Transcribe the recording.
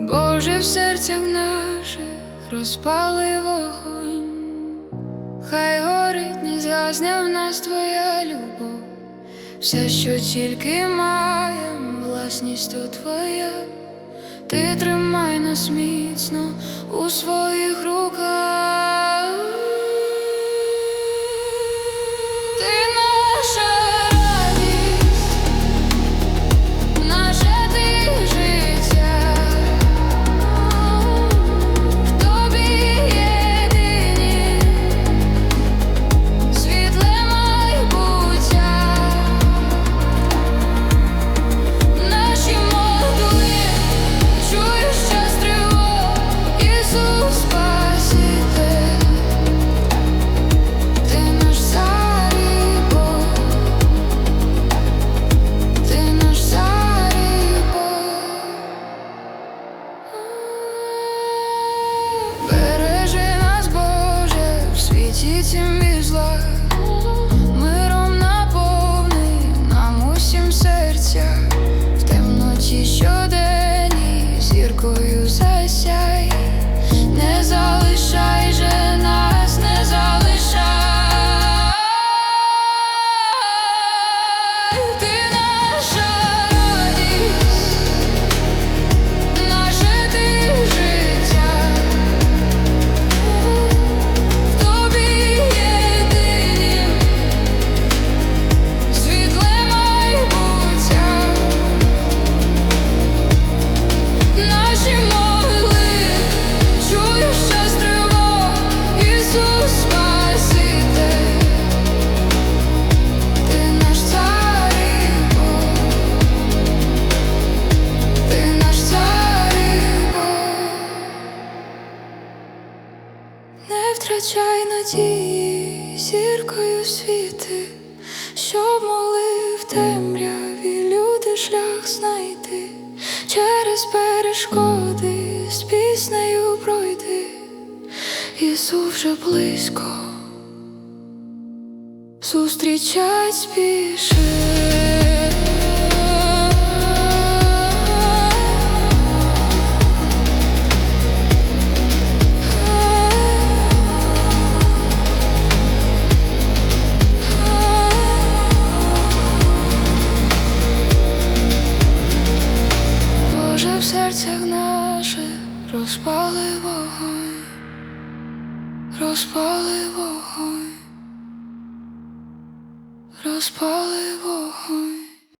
Боже, в серцях наших розпали вогонь, хай горить, не згасне в нас твоя любов, все, що тільки маєм, власність то твоя, ти тримай нас міцно у своїх руках. Світі тьмі миром наповни нам усім серця, в темноті щоденній Не втрачай надії, зіркою світи, щоб могли в темряві люди шлях знайти, через перешкоди з піснею пройди, Ісус вже близько. Зустрічать спіши. В серцях наших розпали вогонь, розпали вогонь, розпали вогонь.